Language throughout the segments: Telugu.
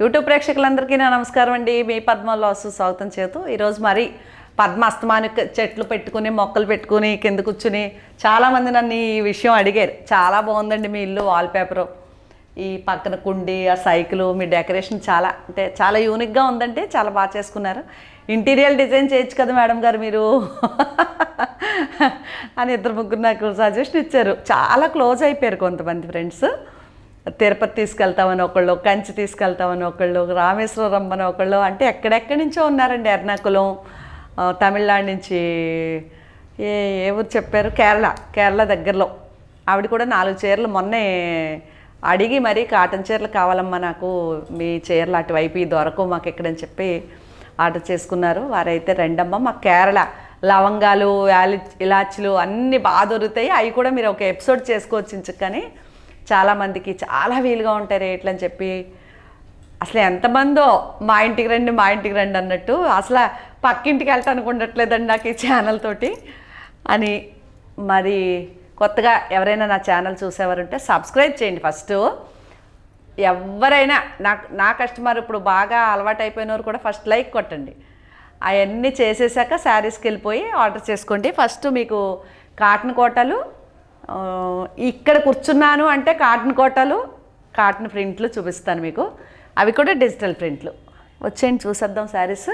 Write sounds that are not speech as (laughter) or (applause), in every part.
యూట్యూబ్ ప్రేక్షకులందరికీ నా నమస్కారం అండి. మీ పద్మలాసు స్వాగతం చేతూ ఈరోజు మరి పద్మ చెట్లు పెట్టుకుని మొక్కలు పెట్టుకుని కింద కూర్చుని చాలామంది నన్ను ఈ విషయం అడిగారు. చాలా బాగుందండి మీ ఇల్లు వాల్పేపరు ఈ పక్కన కుండి ఆ సైకిలు మీ డెకరేషన్ చాలా అంటే చాలా యూనిక్గా ఉందంటే చాలా బాగా చేసుకున్నారు. ఇంటీరియర్ డిజైన్ చేయొచ్చు కదా మేడం గారు మీరు? (laughs) అని ఇద్దరు ముగ్గురు నాకు సజెషన్ ఇచ్చారు. చాలా క్లోజ్ అయిపోయారు కొంతమంది ఫ్రెండ్స్. తిరుపతి తీసుకెళ్తామని ఒకళ్ళు కంచి తీసుకెళ్తామని ఒకళ్ళు రామేశ్వరం అని ఒకళ్ళు అంటే ఎక్కడెక్కడి నుంచో ఉన్నారండి ఎర్నాకుళం తమిళనాడు నుంచి. ఏ ఏ ఊరు చెప్పారు? కేరళ కేరళ దగ్గరలో. ఆవిడ కూడా నాలుగు చీరలు మొన్నే అడిగి మరీ కాటన్ చీరలు కావాలమ్మా నాకు మీ చీరలు అటువైపు దొరకు మాకు ఎక్కడని చెప్పి ఆర్డర్ చేసుకున్నారు. వారైతే రెండమ్మ మా కేరళ లవంగాలు యాలి ఇలాచీలు అన్నీ బాగా దొరుకుతాయి. అవి కూడా మీరు ఒక ఎపిసోడ్ చేసుకోవచ్చు కానీ చాలామందికి చాలా వీలుగా ఉంటాయి రేట్లు అని చెప్పి. అసలు ఎంతమందో మా ఇంటికి రండి మా ఇంటికి రండి అన్నట్టు అసలు పక్కింటికి వెళ్తానికి ఉండట్లేదండి నాకు ఈ ఛానల్ తోటి. అని మరి కొత్తగా ఎవరైనా నా ఛానల్ చూసేవారుంటే సబ్స్క్రైబ్ చేయండి ఫస్ట్ ఎవరైనా నాకు నా కస్టమర్ ఇప్పుడు బాగా అలవాటు అయిపోయినవారు కూడా ఫస్ట్ లైక్ కొట్టండి. అవన్నీ చేసేసాక శారీస్కి వెళ్ళిపోయి ఆర్డర్ చేసుకోండి. ఫస్ట్ మీకు కాటన్ కోటలు ఇక్కడ కూర్చున్నాను అంటే కాటన్ కోటలు కాటన్ ప్రింట్లు చూపిస్తాను మీకు. అవి కూడా డిజిటల్ ప్రింట్లు. వచ్చేయండి చూసేద్దాం శారీస్.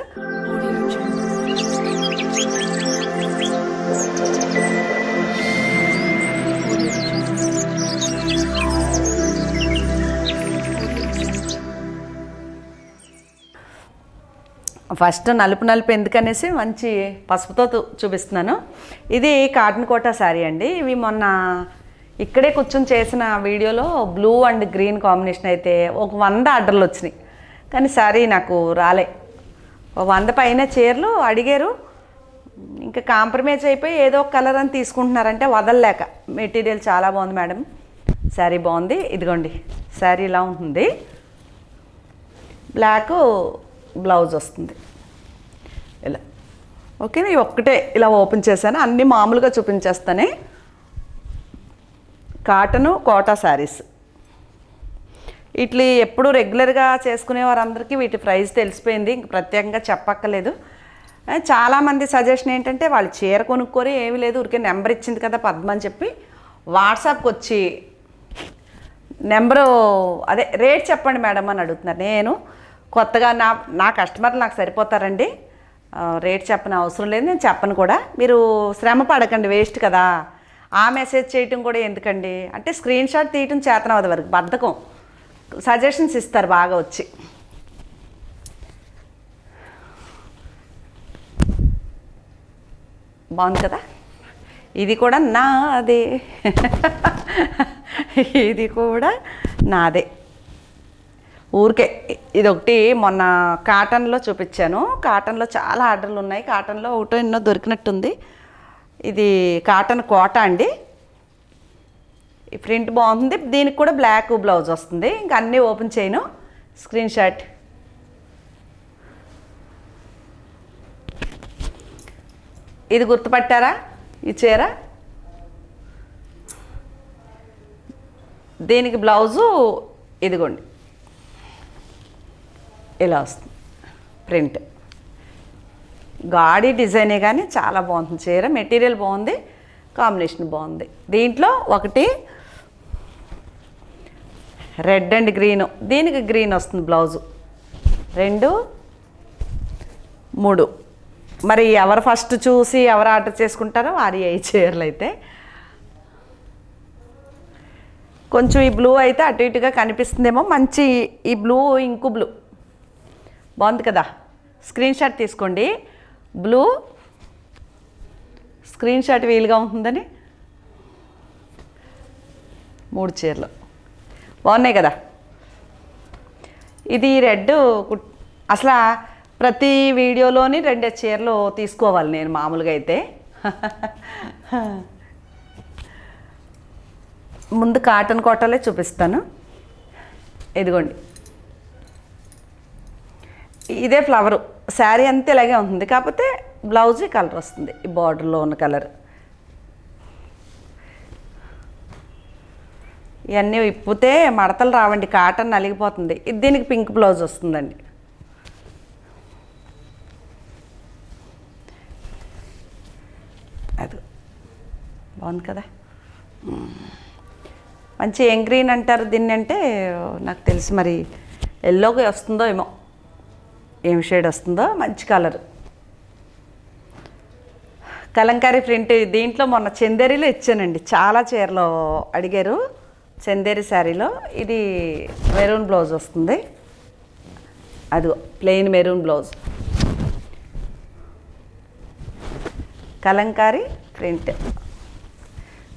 ఫస్ట్ నలుపు నలుపు ఎందుకనేసి మంచి పసుపుతో చూపిస్తున్నాను. ఇది కాటన్ కోటా శారీ అండి. ఇవి మొన్న ఇక్కడే కూర్చొని చేసిన వీడియోలో బ్లూ అండ్ గ్రీన్ కాంబినేషన్ అయితే ఒక వంద ఆర్డర్లు వచ్చినాయి. కానీ శారీ నాకు రాలే. ఒక వంద పైన చీరలు అడిగారు. ఇంకా కాంప్రమైజ్ అయిపోయి ఏదో ఒక కలర్ అని తీసుకుంటున్నారంటే వదలలేక. మెటీరియల్ చాలా బాగుంది మేడం. శారీ బాగుంది. ఇదిగోండి. శారీ ఇలా ఉంటుంది. బ్లాక్ బ్లౌజ్ వస్తుంది. ఇలా. ఓకే ఇవి ఒక్కటే ఇలా ఓపెన్ చేశాను. అన్నీ మామూలుగా చూపించేస్తానే. కాటను కోటా శారీస్. ఇట్లా ఎప్పుడు రెగ్యులర్గా చేసుకునే వారందరికీ వీటి ప్రైస్ తెలిసిపోయింది. ఇంక ప్రత్యేకంగా చెప్పక్కర్లేదు. చాలామంది సజెషన్ ఏంటంటే వాళ్ళు చీర కొనుక్కొని ఏమీ లేదు. ఊరికే నెంబర్ ఇచ్చింది కదా పద్మ అని చెప్పి వాట్సాప్కి వచ్చి నెంబరు అదే రేట్ చెప్పండి మేడం అని అడుగుతున్నారు. నేను కొత్తగా నా నా కస్టమర్లు నాకు సరిపోతారండి. రేట్ చెప్పని అవసరం లేదు నేను చెప్పను కూడా. మీరు శ్రమ పడకండి వేస్ట్ కదా. ఆ మెసేజ్ చేయటం కూడా ఎందుకండి? అంటే స్క్రీన్ షాట్ తీయటం చేతనం అది వరకు బద్ధకం. సజెషన్స్ ఇస్తారు బాగా వచ్చి. బాగుంది కదా? ఇది కూడా నాదే. (laughs) ఇది కూడా నాదే. ఊరికే ఇది ఒకటి మొన్న కాటన్లో చూపించాను. కాటన్లో చాలా ఆర్డర్లు ఉన్నాయి. కాటన్లో ఒకటో ఎన్నో దొరికినట్టుంది. ఇది కాటన్ కోట అండి. ఈ ప్రింట్ బాగుంది. దీనికి కూడా బ్లాక్ బ్లౌజ్ వస్తుంది. ఇంకా అన్నీ ఓపెన్ చేయను. Screen shot. ఇది గుర్తుపట్టారా? ఈ చీర? దీనికి బ్లౌజు ఇదిగోండి. ఇలా వస్తుంది? ప్రింట్. గాడి డిజైనే కానీ చాలా బాగుంది చీర మెటీరియల్ బాగుంది కాంబినేషన్ బాగుంది. దీంట్లో ఒకటి రెడ్ అండ్ గ్రీన్. దీనికి గ్రీన్ వస్తుంది బ్లౌజు. రెండు మూడు. మరి ఎవరు ఫస్ట్ చూసి ఎవరు ఆర్డర్ చేసుకుంటారో వారి ఏ చీరలు అయితే. కొంచెం ఈ బ్లూ అయితే అటు ఇటుగా కనిపిస్తుందేమో మంచి ఈ బ్లూ ఇంకు బ్లూ. బాగుంది కదా? స్క్రీన్ షాట్ తీసుకోండి. బ్లూ స్క్రీన్ షాట్ వీలుగా ఉంటుందని. మూడు చీరలు. బాగున్నాయి కదా? ఇది రెడ్ అసలు ప్రతి వీడియోలోని రెండే చీరలు తీసుకోవాలి నేను మామూలుగా అయితే. ముందు కాటన్ కోటలే చూపిస్తాను. ఇదిగోండి. ఇదే ఫ్లవరు శారీ అంతే ఇలాగే ఉంటుంది. కాకపోతే బ్లౌజ్ కలర్ వస్తుంది. ఈ బార్డర్లో ఉన్న కలర్ ఇవన్నీ ఇప్పితే మడతలు రావండి. కాటన్ నలిగిపోతుంది. ఇది దీనికి పింక్ బ్లౌజ్ వస్తుందండి. అది. బాగుంది కదా? మంచి ఏం గ్రీన్ అంటారు దీన్ని అంటే నాకు తెలిసి మరి ఎల్లోకి వస్తుందో ఏమో. ఏం షేడ్ వస్తుందో? మంచి కలర్ కలంకారీ ప్రింట్ దీంట్లో మొన్న చందేరిలో ఇచ్చానండి. చాలా చీరలు అడిగారు. చందేరి శారీలో. ఇది మెరూన్ బ్లౌజ్ వస్తుంది. అది plain maroon blouse. Kalamkari print.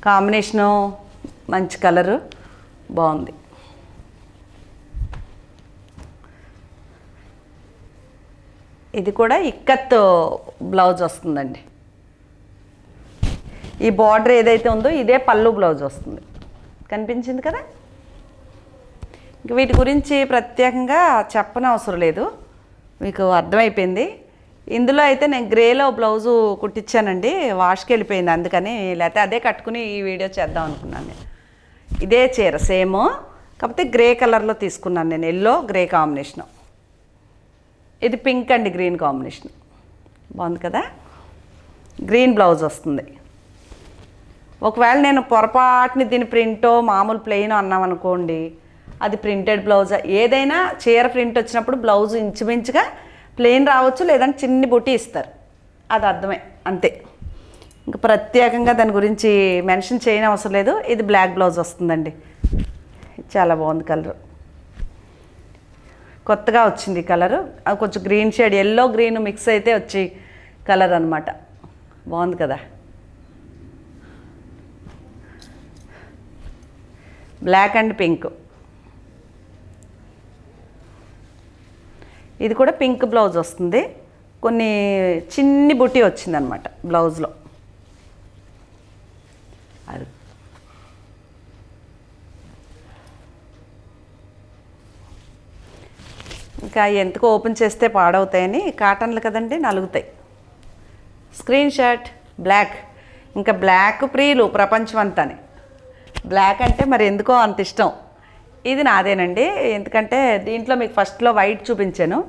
Combination మంచి కలరు బాగుంది. ఇది కూడా ఇక్కత్ బ్లౌజ్ వస్తుందండి. ఈ బార్డర్ ఏదైతే ఉందో ఇదే పళ్ళు బ్లౌజ్ వస్తుంది. కనిపించింది కదా? ఇంక వీటి గురించి ప్రత్యేకంగా చెప్పనవసరం లేదు. మీకు అర్థమైపోయింది. ఇందులో అయితే నేను గ్రేలో బ్లౌజు కుట్టించానండి. వాష్కి వెళ్ళిపోయింది. అందుకని లేకపోతే అదే కట్టుకుని ఈ వీడియో చేద్దాం అనుకున్నాను ఇదే చీర సేమ్. కాకపోతే గ్రే కలర్లో తీసుకున్నాను నేను. Yellow grey combination. ఇది పింక్ అండ్ గ్రీన్ కాంబినేషన్. బాగుంది కదా? గ్రీన్ బ్లౌజ్ వస్తుంది. ఒకవేళ నేను పొరపాటుని దీని ప్రింటో మామూలు ప్లెయిన్ అన్నాం అనుకోండి అది ప్రింటెడ్ బ్లౌజ్ ఏదైనా చీర ప్రింట్ వచ్చినప్పుడు బ్లౌజ్ ఇంచుమించుగా ప్లెయిన్ రావచ్చు లేదంటే చిన్ని బుట్టి ఇస్తారు. అది అర్థమే అంతే. ఇంకా ప్రత్యేకంగా దాని గురించి మెన్షన్ చేయని అవసరం లేదు. ఇది బ్లాక్ బ్లౌజ్ వస్తుందండి. చాలా బాగుంది కలర్ కొత్తగా వచ్చింది కలరు. అది కొంచెం green shade yellow green mix అయితే వచ్చి కలర్ అనమాట బాగుంది కదా? Black and pink. ఇది కూడా పింక్ బ్లౌజ్ వస్తుంది. కొన్ని చిన్ని బుట్టి వచ్చిందనమాట బ్లౌజ్లో. ఇంకా ఎందుకు ఓపెన్ చేస్తే పాడవుతాయని కాటన్లు కదండి నలుగుతాయి. Screen shot black. ఇంకా బ్లాక్ ప్రియులు ప్రపంచం అంతానే బ్లాక్ అంటే మరి ఎందుకో అంత ఇష్టం. ఇది నాదేనండి. ఎందుకంటే దీంట్లో మీకు ఫస్ట్లో వైట్ చూపించాను.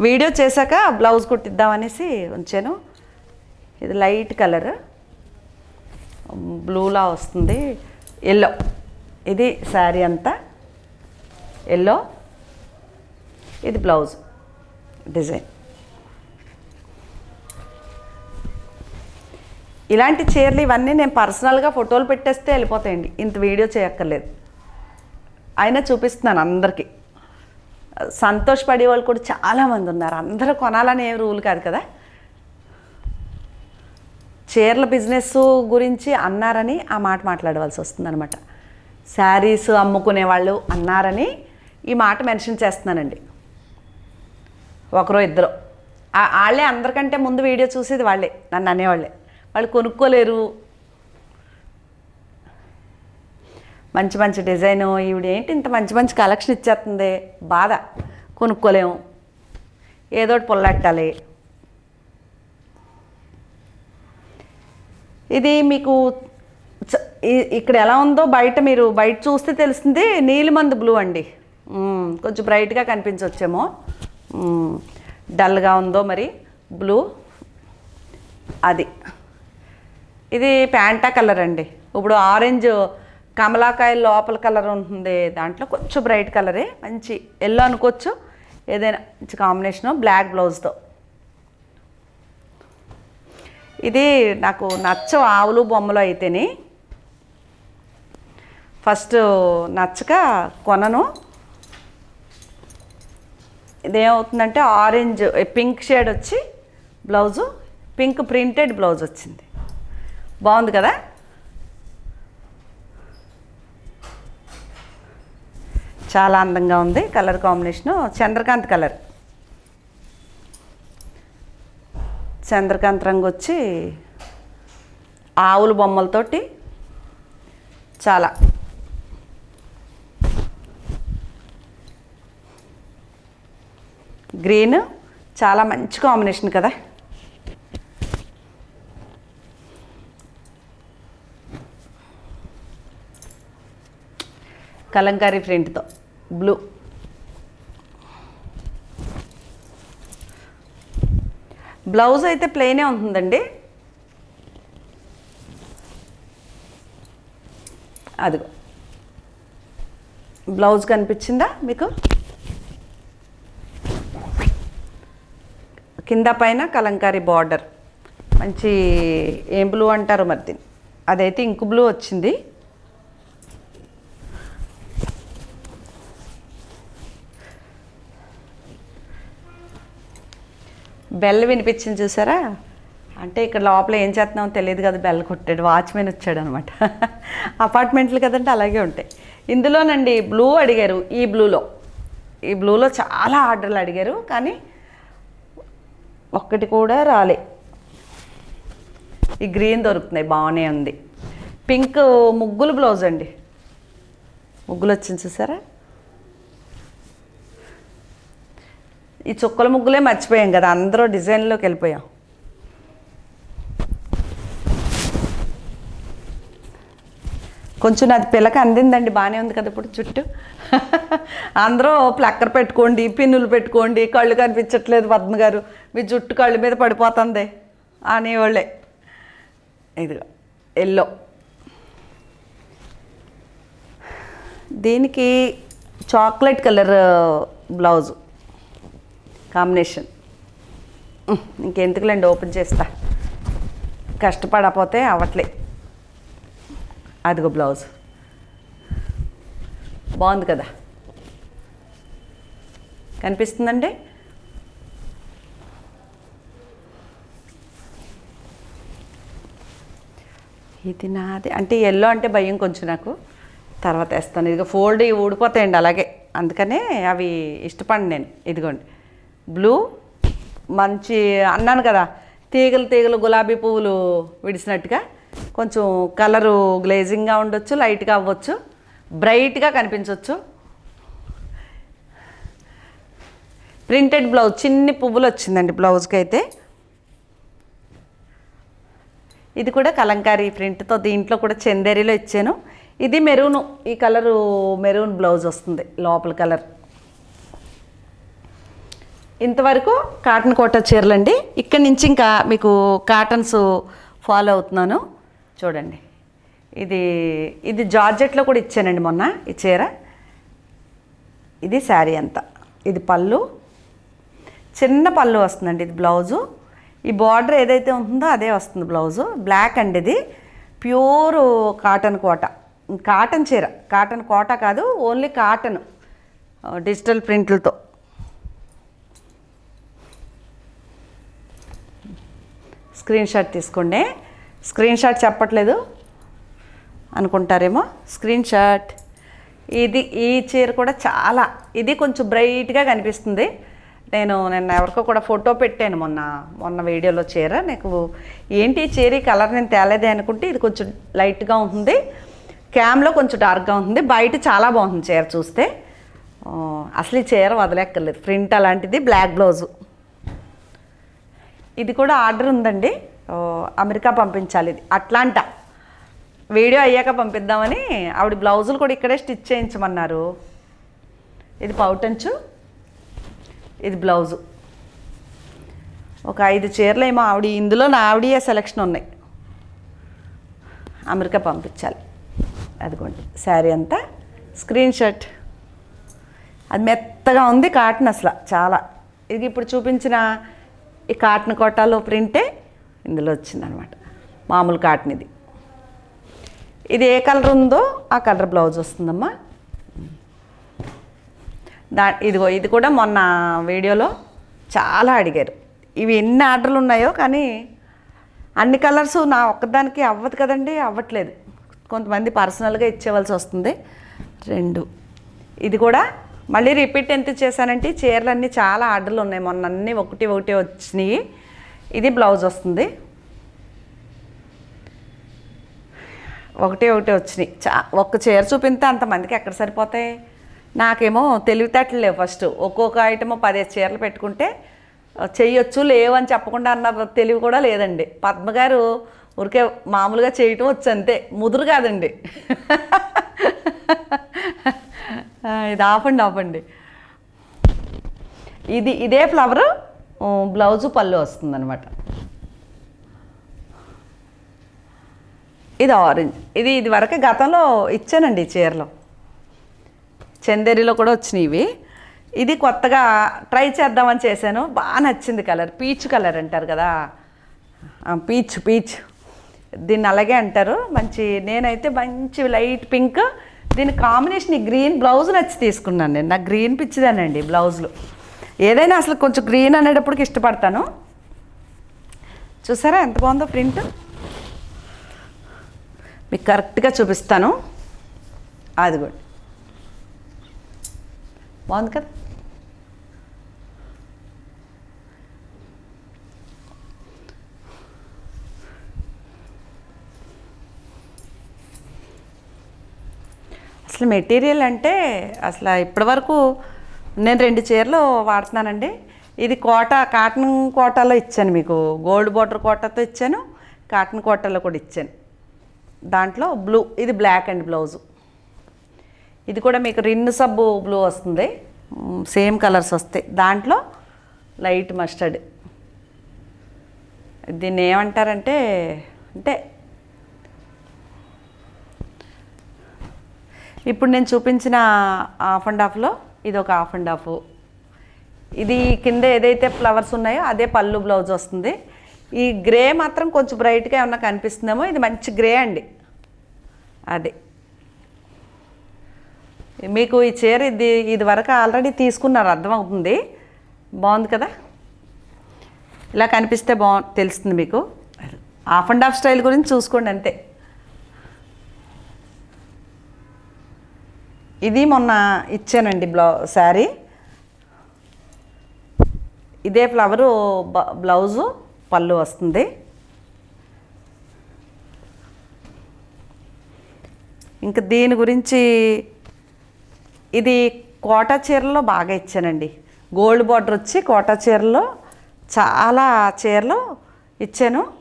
వీడియో చేశాక బ్లౌజ్ కుట్టిద్దామనేసి ఉంచాను. ఇది లైట్ కలర్. బ్లూలా వస్తుంది. ఎల్లో. ఇది శారీ అంతా. ఎల్లో. ఇది బ్లౌజ్ డిజైన్. ఇలాంటి చీరలు ఇవన్నీ నేను పర్సనల్గా ఫోటోలు పెట్టేస్తే వెళ్ళిపోతాయండి. ఇంత వీడియో చేయక్కర్లేదు. అయినా చూపిస్తున్నాను అందరికీ. సంతోషపడే వాళ్ళు కూడా చాలామంది ఉన్నారు. అందరూ కొనాలని ఏ రూల్ కాదు కదా? చీరల బిజినెస్ గురించి అన్నారని ఆ మాట మాట్లాడవలసి వస్తుందన్నమాట. శారీస్ అమ్ముకునే వాళ్ళు అన్నారని ఈ మాట మెన్షన్ చేస్తున్నానండి. ఒకరో ఇద్దరు. వాళ్ళే అందరికంటే ముందు వీడియో చూసేది వాళ్ళే నన్ను అనేవాళ్ళే. వాళ్ళు కొనుక్కోలేరు. మంచి మంచి డిజైను ఈవిడ ఏంటి ఇంత మంచి మంచి కలెక్షన్ ఇచ్చేస్తుంది? బాధ. కొనుక్కోలేము. ఏదో ఒకటి పొల్లెట్టాలి. ఇది మీకు చ- ఇక్కడ ఎలా ఉందో బయట మీరు బయట చూస్తే తెలుస్తుంది నీలిమందు బ్లూ అండి. కొంచెం బ్రైట్గా కనిపించవచ్చేమో డల్గా ఉందో మరి బ్లూ అది. ఇది ప్యాంటా కలర్ అండి. ఇప్పుడు ఆరెంజ్ కమలాకాయ లోపల కలర్ ఉంటుంది దాంట్లో కొంచెం బ్రైట్ కలరే. మంచి ఎల్లో అనుకోవచ్చు. ఏదైనా మంచి కాంబినేషను బ్లాక్ బ్లౌజ్తో. ఇది నాకు నచ్చ ఆవులు బొమ్మలు అయితేనే. ఫస్ట్ నచ్చక కొనను. ఇదేమవుతుందంటే ఆరెంజ్ పింక్ షేడ్ వచ్చి బ్లౌజు పింక్ ప్రింటెడ్ బ్లౌజ్ వచ్చింది. బాగుంది కదా? చాలా అందంగా ఉంది colour combination. Chandrakant colour. Chandrakant రంగు వచ్చి ఆవుల బొమ్మలతోటి చాలా గ్రీన్. చాలా మంచి కాంబినేషన్ కదా. కలంకారీ ప్రింట్తో. బ్లూ. బ్లౌజ్ అయితే ప్లెయినే ఉంటుందండి. అదిగో. బ్లౌజ్ కనిపించిందా మీకు? కింద పైన కలంకారీ బార్డర్. మంచి ఏం బ్లూ అంటారు మరి దీన్ని? అదైతే ఇంకు బ్లూ వచ్చింది. బెల్ వినిపించింది చూసారా? అంటే ఇక్కడ లోపల ఏం చేస్తున్నామో తెలియదు కదా బెల్ కొట్టాడు. వాచ్మెన్ వచ్చాడు అనమాట (laughs) అపార్ట్మెంట్లు కదంటే అలాగే ఉంటాయి. ఇందులోనండి బ్లూ అడిగారు ఈ బ్లూలో. ఈ బ్లూలో చాలా ఆర్డర్లు అడిగారు. కానీ ఒక్కటి కూడా రాలే. ఈ గ్రీన్ దొరుకుతున్నాయి బాగానే ఉంది. పింక్ ముగ్గులు బ్లౌజ్ అండి. ముగ్గులు వచ్చింది చూసారా? ఈ చుక్కల ముగ్గులే మర్చిపోయాం కదా అందరూ డిజైన్లోకి వెళ్ళిపోయాం. కొంచెం నాది పిల్లక అందిందండి బాగానే ఉంది కదా ఇప్పుడు చుట్టూ. (laughs) అందరూ ప్లక్కర్ పెట్టుకోండి పిన్నులు పెట్టుకోండి కళ్ళు కనిపించట్లేదు పద్మ గారు. మీ జుట్టు కళ్ళు మీద పడిపోతుంది అనేవాళ్ళే. ఇదిగో ఎల్లో. దీనికి చాక్లెట్ కలర్ బ్లౌజు. కాంబినేషన్. ఇంకెందుకులేండి ఓపెన్ చేస్తా. కష్టపడపోతే అవట్లే అదిగో బ్లౌజ్. బాగుంది కదా? కనిపిస్తుందండి? ఇది నాది. అంటే ఎల్లో అంటే భయం కొంచెం నాకు. తర్వాత వేస్తాను. ఇదిగో ఫోల్డ్ ఊడిపోతాయండి అలాగే. అందుకనే అవి ఇష్టపడి నేను. ఇదిగోండి. బ్లూ మంచి అన్నాను కదా తీగలు తీగలు గులాబీ పువ్వులు విడిసినట్టుగా. కొంచెం కలరు గ్లేజింగ్గా ఉండొచ్చు లైట్గా అవ్వచ్చు బ్రైట్గా కనిపించవచ్చు ప్రింటెడ్ బ్లౌజ్ చిన్ని పువ్వులు వచ్చిందండి బ్లౌజ్కి అయితే. ఇది కూడా కలంకారీ ప్రింట్తో దీంట్లో కూడా చందేరిలో ఇచ్చాను. ఇది మెరూను ఈ కలరు మెరూన్ బ్లౌజ్ వస్తుంది లోపల కలర్. ఇంతవరకు కాటన్ కోట చీరలండి. ఇక్కడి నుంచి ఇంకా మీకు కాటన్స్ ఫాలో అవుతున్నాను. చూడండి. ఇది ఇది జార్జెట్లో కూడా ఇచ్చానండి మొన్న ఈ చీర. ఇది శారీ అంతా. ఇది పళ్ళు. చిన్న పళ్ళు వస్తుందండి ఇది బ్లౌజు. ఈ బార్డర్ ఏదైతే ఉంటుందో అదే వస్తుంది బ్లౌజు. బ్లాక్ అండి ఇది. Pure cotton Kota. కాటన్ చీర. కాటన్ కోట కాదు ఓన్లీ కాటన్. డిజిటల్ ప్రింట్లతో. స్క్రీన్ షాట్ తీసుకోండి. స్క్రీన్ షాట్ చెప్పట్లేదు అనుకుంటారేమో. Screen shot. ఇది ఈ చీర కూడా చాలా ఇది కొంచెం బ్రైట్గా కనిపిస్తుంది. నేను నిన్న ఎవరికో కూడా ఫోటో పెట్టాను మొన్న మొన్న వీడియోలో చీర. నీకు ఏంటి ఈ చీర కలర్ నేను తేలేదే అనుకుంటే ఇది కొంచెం లైట్గా ఉంటుంది. క్యామ్లో కొంచెం డార్క్గా ఉంటుంది. బయట చాలా బాగుంటుంది చీర చూస్తే. అసలు ఈ చీర వదిలేక్కర్లేదు. ప్రింట్ అలాంటిది బ్లాక్ బ్లౌజు. ఇది కూడా ఆర్డర్ ఉందండి. అమెరికా పంపించాలి ఇది. అట్లాంటా. వీడియో అయ్యాక పంపిద్దామని ఆవిడ బ్లౌజులు కూడా ఇక్కడే స్టిచ్ చేయించమన్నారు. ఇది పౌటంచు ఇది బ్లౌజు. ఒక ఐదు చీరలు ఏమో ఆవిడ ఇందులో నా ఆవిడయే సెలెక్షన్ ఉన్నాయి. అమెరికా పంపించాలి. అదిగోండి శారీ అంతా. స్క్రీన్ షాట్ అది మెత్తగా ఉంది కాటన్ అసలు చాలా. ఇది ఇప్పుడు చూపించిన ఈ కాటన్ కొట్టాలో ప్రింటే ఇందులో వచ్చిందనమాట. మామూలు కాటన్ ఇది ఇది ఏ కలర్ ఉందో ఆ కలర్ బ్లౌజ్ వస్తుందమ్మా. దా ఇదిగో ఇది కూడా మొన్న వీడియోలో చాలా అడిగారు. ఇవి ఎన్ని ఆర్డర్లు ఉన్నాయో కానీ అన్ని కలర్స్ నా ఒక్కదానికి అవ్వదు కదండి అవ్వట్లేదు. కొంతమంది పర్సనల్గా ఇచ్చేవలసి వస్తుంది. రెండు. ఇది కూడా మళ్ళీ రిపీట్ ఎంత చేశానంటే చీరలన్నీ చాలా ఆర్డర్లు ఉన్నాయి. మొన్న అన్నీ ఒకటి ఒకటి వచ్చినాయి. ఇది బ్లౌజ్ వస్తుంది. ఒకటి ఒకటి వచ్చినాయి. చా ఒక్క చీర చూపిస్తే అంతమందికి ఎక్కడ సరిపోతాయి? నాకేమో తెలివితేటలు లేవు ఫస్ట్. ఒక్కొక్క ఐటమ్ పదిహేను చీరలు పెట్టుకుంటే ఆ, చెయ్యొచ్చు లేవు అని చెప్పకుండా అన్న తెలివి కూడా లేదండి. పద్మ గారు ఊరికే మామూలుగా చేయటం వచ్చు అంతే. ముదురు కాదండి. ఇది ఆపండి ఆపండి ఇది ఇదే ఫ్లవరు బ్లౌజు పళ్ళు వస్తుంది అనమాట ఇది ఆరెంజ్. ఇది ఇది వరకు గతంలో ఇచ్చానండి ఈ చీరలో. చందేరిలో కూడా వచ్చినాయి ఇవి. ఇది కొత్తగా ట్రై చేద్దామని చేశాను. బాగా నచ్చింది కలర్. పీచ్ కలర్ అంటారు కదా. Peach peach. దీన్ని అలాగే అంటారు. మంచి నేనైతే మంచి లైట్ పింక్. దీని కాంబినేషన్ ఈ గ్రీన్ బ్లౌజ్ నచ్చి తీసుకున్నాను నేను. నాకు గ్రీన్ పిచ్చిదానండి బ్లౌజులు. ఏదైనా అసలు కొంచెం గ్రీన్ అనేటప్పటికి ఇష్టపడతాను. చూసారా ఎంత బాగుందో ప్రింట్ మీకు కరెక్ట్గా చూపిస్తాను. అది కూడా బాగుంది కదా? అసలు మెటీరియల్ అంటే అసలు ఇప్పటివరకు నేను రెండు చీరలు వాడుతున్నానండి. ఇది కోట కాటన్ కోటాలో ఇచ్చాను మీకు. గోల్డ్ బార్డర్ కోటాతో ఇచ్చాను కాటన్ కోటాలో కూడా ఇచ్చాను. దాంట్లో బ్లూ ఇది బ్లాక్ అండ్ బ్లౌజు ఇది కూడా మీకు రిన్ సబ్బు బ్లూ వస్తుంది. సేమ్ కలర్స్ వస్తాయి. దాంట్లో లైట్ మస్టర్డ్. దీన్ని ఏమంటారంటే అంటే ఇప్పుడు నేను చూపించిన హాఫ్ అండ్ హాఫ్లో ఇది ఒక హాఫ్ అండ్ హాఫ్ ఇది కింద ఏదైతే ఫ్లవర్స్ ఉన్నాయో అదే పళ్ళు బ్లౌజ్ వస్తుంది. ఈ గ్రే మాత్రం కొంచెం బ్రైట్గా ఏమన్నా కనిపిస్తుందేమో ఇది మంచి గ్రే అండి. అది. మీకు ఈ చీర ఇది ఇది వరకు ఆల్రెడీ తీసుకున్నారు అర్థమవుతుంది. బాగుంది కదా? ఇలా కనిపిస్తే బాగు తెలుస్తుంది మీకు. హాఫ్ అండ్ హాఫ్ స్టైల్ గురించి చూసుకోండి అంతే. ఇది మొన్న ఇచ్చానండి బ్లౌ శారీ. ఇదే ఫ్లవరు బ- బ్లౌజు పళ్ళు వస్తుంది. ఇంకా దీని గురించి ఇది కోటా చీరలో బాగా ఇచ్చానండి. గోల్డ్ బార్డర్ వచ్చి కోటా చీరలో చాలా చీరలు ఇచ్చాను.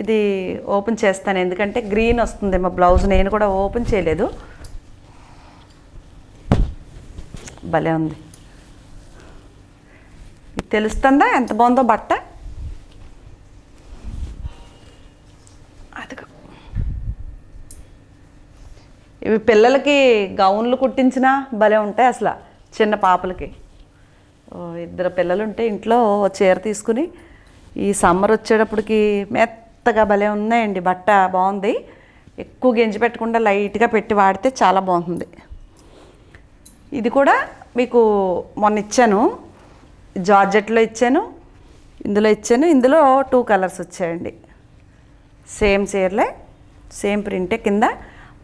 ఇది ఓపెన్ చేస్తాను. ఎందుకంటే గ్రీన్ వస్తుంది మా బ్లౌజ్ నేను కూడా ఓపెన్ చేయలేదు. భలే ఉంది. ఇది తెలుస్తుందా? ఎంత బాగుందో బట్ట? అదిగో. ఇవి పిల్లలకి గౌన్లు కుట్టించినా భలే ఉంటాయి అసలు చిన్న పాపలకి. ఓ, ఇద్దరు పిల్లలు ఉంటే ఇంట్లో చీర తీసుకుని ఈ సమ్మర్ వచ్చేటప్పటికి మెత్తగా భలే ఉన్నాయండి బట్ట బాగుంది. ఎక్కువ గెంజి పెట్టకుండా లైట్గా పెట్టి వాడితే చాలా బాగుంటుంది. ఇది కూడా మీకు మొన్న ఇచ్చాను జార్జెట్లో ఇచ్చాను ఇందులో ఇచ్చాను ఇందులో టూ కలర్స్ వచ్చాయండి. సేమ్ చీరలే సేమ్ ప్రింటే కింద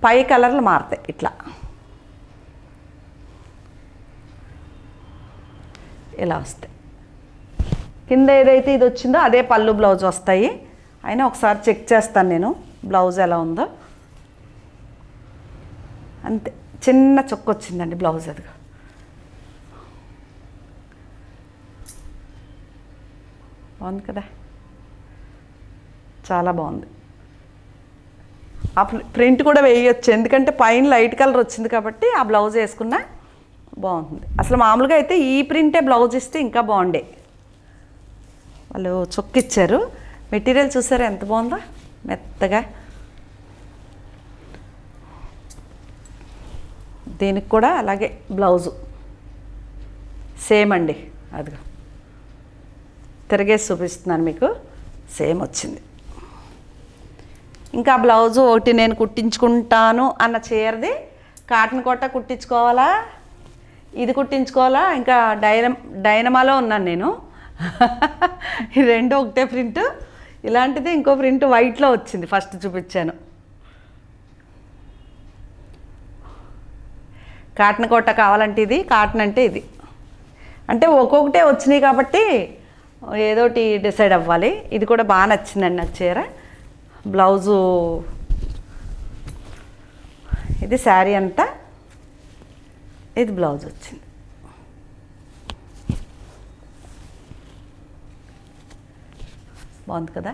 పై కలర్లు మారుతాయి ఇట్లా. ఇలా వస్తాయి. కింద ఏదైతే ఇది వచ్చిందో అదే పళ్ళు బ్లౌజ్ వస్తాయి. అయినా ఒకసారి చెక్ చేస్తాను నేను. బ్లౌజ్ ఎలా ఉందో. అంతే. చిన్న చొక్క వచ్చిందండి బ్లౌజ్ అది. బాగుంది కదా. చాలా బాగుంది. ఆ ప్రింట్ కూడా వేయచ్చు. ఎందుకంటే పైన లైట్ కలర్ వచ్చింది కాబట్టి ఆ బ్లౌజ్ వేసుకున్నా బాగుంటుంది. అసలు మామూలుగా అయితే ఈ ప్రింటే బ్లౌజ్ ఇస్తే ఇంకా బాగుండే. వాళ్ళు చొక్క ఇచ్చారు మెటీరియల్ చూసారా? ఎంత బాగుందో? మెత్తగా. దీనికి కూడా అలాగే బ్లౌజు. సేమ్ అండి అదిగో. తిరిగేసి చూపిస్తున్నాను మీకు. సేమ్ వచ్చింది. ఇంకా బ్లౌజు ఒకటి నేను కుట్టించుకుంటాను అన్న చీరది. కాటన్ కొట్ట కుట్టించుకోవాలా? ఇది కుట్టించుకోవాలా? ఇంకా డైన డైనమాలో ఉన్నాను నేను. (laughs) ఈ రెండు ఒకటే ప్రింట్. ఇలాంటిది ఇంకో ప్రింట్ వైట్లో వచ్చింది ఫస్ట్ చూపించాను. కాటన్ కోట కావాలంటే ఇది కాటన్ అంటే ఇది. అంటే ఒక్కొక్కటే వచ్చినాయి కాబట్టి ఏదోటి డిసైడ్ అవ్వాలి. ఇది కూడా బాగా నచ్చిందండి నాకు చీర. బ్లౌజు ఇది శారీ అంతా. ఇది బ్లౌజ్ వచ్చింది. బాగుంది కదా?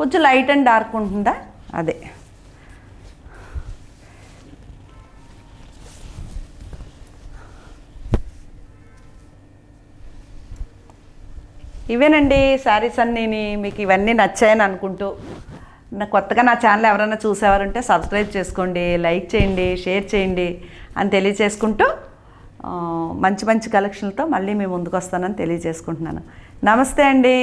కొంచెం లైట్ అండ్ డార్క్ ఉంటుందా? అదే. ఇవేనండి శారీస్ అన్నీ మీకు ఇవన్నీ నచ్చాయని అనుకుంటూ. నా కొత్తగా నా ఛానల్ ఎవరైనా చూసేవారంటే సబ్స్క్రైబ్ చేసుకోండి లైక్ చేయండి షేర్ చేయండి అని తెలియచేసుకుంటూ మంచి మంచి కలెక్షన్లతో మళ్ళీ మేము ముందుకు వస్తానని తెలియజేసుకుంటున్నాను. నమస్తే అండి.